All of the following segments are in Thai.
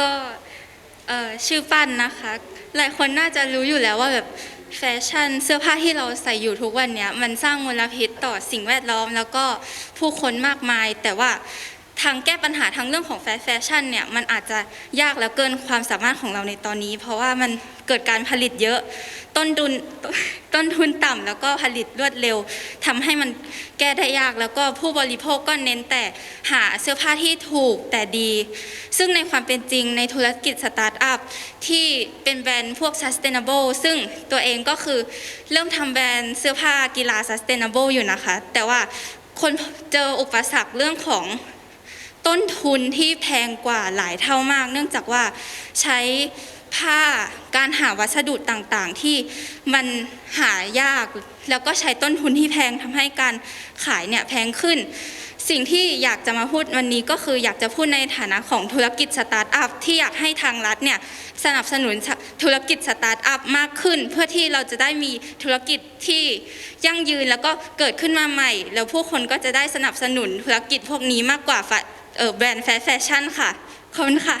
ก็ชื่อปั้นนะคะ หลายคนน่าจะรู้อยู่แล้วว่าแบบแฟชั่นเสื้อผ้าที่เราใส่อยู่ทุกวันเนี้ยมันสร้างมลพิษต่อสิ่งแวดล้อม แล้วก็ผู้คนมากมาย แต่ว่า ทางแก้ปัญหาทางเรื่องของแฟชั่นเนี่ยมันอาจจะยากแล้วเกินความสามารถของเราในตอนนี้ เพราะว่ามันเกิดการผลิตเยอะต้นทุนต้นทุนต่ำแล้วก็ผลิตรวดเร็วทำให้มันแก้ได้ยากแล้วก็ผู้บริโภคก็เน้นแต่หาเสื้อผ้าที่ถูกแต่ดี ซึ่งในความเป็นจริงในธุรกิจสตาร์ทอัพที่เป็นแบรนด์พวก sustainable ซึ่งตัวเองก็คือเริ่มทำแบรนด์เสื้อผ้ากีฬา sustainable อยู่นะคะ แต่ว่าคนเจออุปสรรคเรื่องของ ต้นทุนที่แพงกว่าหลายเท่ามาก เนื่องจากว่าใช้ ผ้าการหาวัสดุต่างๆ ที่มันหายาก แล้วก็ใช้ต้นทุนที่แพงทำให้การขายเนี่ยแพงขึ้น สิ่งที่อยากจะมาพูดวันนี้ก็คืออยากจะพูดในฐานะของธุรกิจสตาร์ทอัพที่อยากให้ทางรัฐเนี่ยสนับสนุนธุรกิจสตาร์ทอัพมากขึ้น เพื่อที่เราจะได้มีธุรกิจที่ยั่งยืนแล้วก็เกิดขึ้นมาใหม่ แล้วผู้คนก็จะได้สนับสนุนธุรกิจพวกนี้มากกว่าแบรนด์แฟชั่นค่ะขอบคุณค่ะ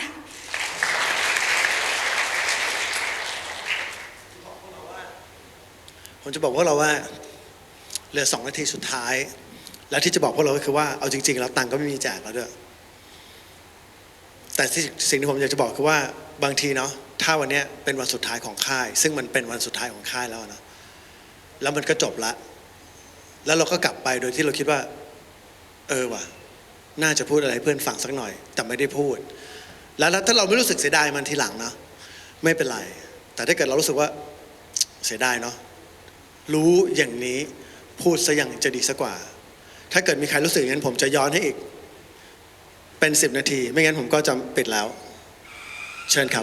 ผมจะบอกพวกเราว่าเหลือสองนาทีสุดท้าย แล้วที่จะบอกพวกเราก็คือว่าเอาจริง ๆ แล้วตังค์ก็ไม่มีแจกแล้วด้วยแต่สิ่งที่ผมอยากจะบอกคือว่าบางทีเนาะถ้าวันนี้เป็นวันสุดท้ายของค่าย ซึ่งมันเป็นวันสุดท้ายของค่ายแล้วนะแล้วมันก็จบละ แล้วเราก็กลับไปโดยที่เราคิดว่า เออว่ะน่าจะพูดอะไรให้เพื่อนฟังสักหน่อย แต่ไม่ได้พูด แล้วถ้าเราไม่รู้สึกเสียดายมันทีหลังเนาะไม่เป็นไร แต่ถ้าเกิดเรารู้สึกว่าเสียดายเนาะ รู้อย่างนี้พูดซะอย่างจะดีสักกว่า ถ้าเกิดมีใครรู้สึกอย่างนั้นผมจะย้อนให้อีก เป็นสิบนาที ไม่งั้นผมก็จะปิดแล้ว เชิญครับ